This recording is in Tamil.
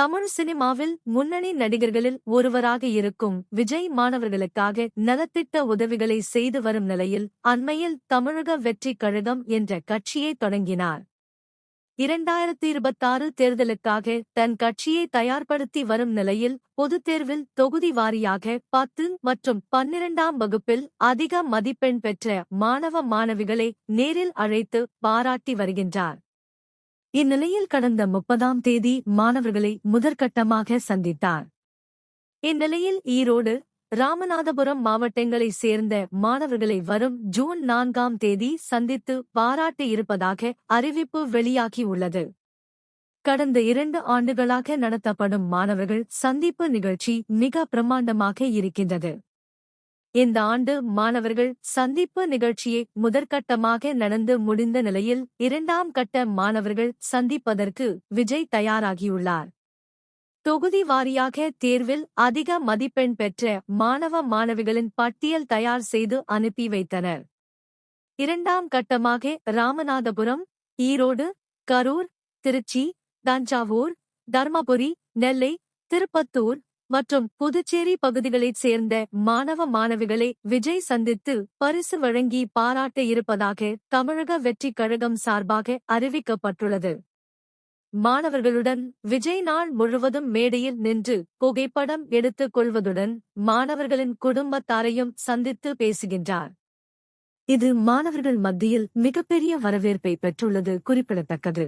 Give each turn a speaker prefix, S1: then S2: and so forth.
S1: தமிழ் சினிமாவில் முன்னணி நடிகர்களில் ஒருவராக இருக்கும் விஜய் மாணவர்களுக்காக நலத்திட்ட உதவிகளை செய்து வரும் நிலையில் அண்மையில் தமிழக வெற்றிக் கழகம் என்ற கட்சியை தொடங்கினார். இரண்டாயிரத்தி இருபத்தாறு தேர்தலுக்காக தன் கட்சியை தயார்படுத்தி வரும் நிலையில் பொதுத் தேர்வில் தொகுதி வாரியாக பத்து மற்றும் பன்னிரண்டாம் வகுப்பில் அதிக மதிப்பெண் பெற்ற மாணவ மாணவிகளை நேரில் அழைத்து பாராட்டி வருகின்றார். இந்நிலையில் கடந்த முப்பதாம் தேதி மாணவர்களை முதற்கட்டமாக சந்தித்தார். இந்நிலையில் ஈரோடு ராமநாதபுரம் மாவட்டங்களைச் சேர்ந்த மாணவர்களை வரும் ஜூன் நான்காம் தேதி சந்தித்து பாராட்டி இருப்பதாக அறிவிப்பு வெளியாகியுள்ளது கடந்த இரண்டு ஆண்டுகளாக நடத்தப்படும் மாணவர்கள் சந்திப்பு நிகழ்ச்சி மிக பிரமாண்டமாக இருக்கின்றது. இந்த ஆண்டு மாணவர்கள் சந்திப்பு நிகழ்ச்சியை முதற்கட்டமாக நடந்து முடிந்த நிலையில் இரண்டாம் கட்ட மாணவர்கள் சந்திப்பதற்கு விஜய் தயாராகியுள்ளார். தொகுதி வாரியாக தேர்வில் அதிக மதிப்பெண் பெற்ற மாணவ மாணவிகளின் பட்டியல் தயார் செய்து அனுப்பி வைத்தனர். இரண்டாம் கட்டமாக ராமநாதபுரம் ஈரோடு கரூர் திருச்சி தஞ்சாவூர் தர்மபுரி நெல்லை திருப்பத்தூர் மற்றும் புதுச்சேரி பகுதிகளைச் சேர்ந்த மாணவ மாணவிகளை விஜய் சந்தித்து பரிசு வழங்கி பாராட்ட இருப்பதாக தமிழக வெற்றிக் கழகம் சார்பாக அறிவிக்கப்பட்டுள்ளது. மாணவர்களுடன் விஜய் நாள் முழுவதும் மேடையில் நின்று புகைப்படம் எடுத்துக் கொள்வதுடன் மாணவர்களின் குடும்பத்தாரையும் சந்தித்து பேசுகின்றார். இது மாணவர்கள் மத்தியில் மிகப்பெரிய வரவேற்பை பெற்றுள்ளது குறிப்பிடத்தக்கது.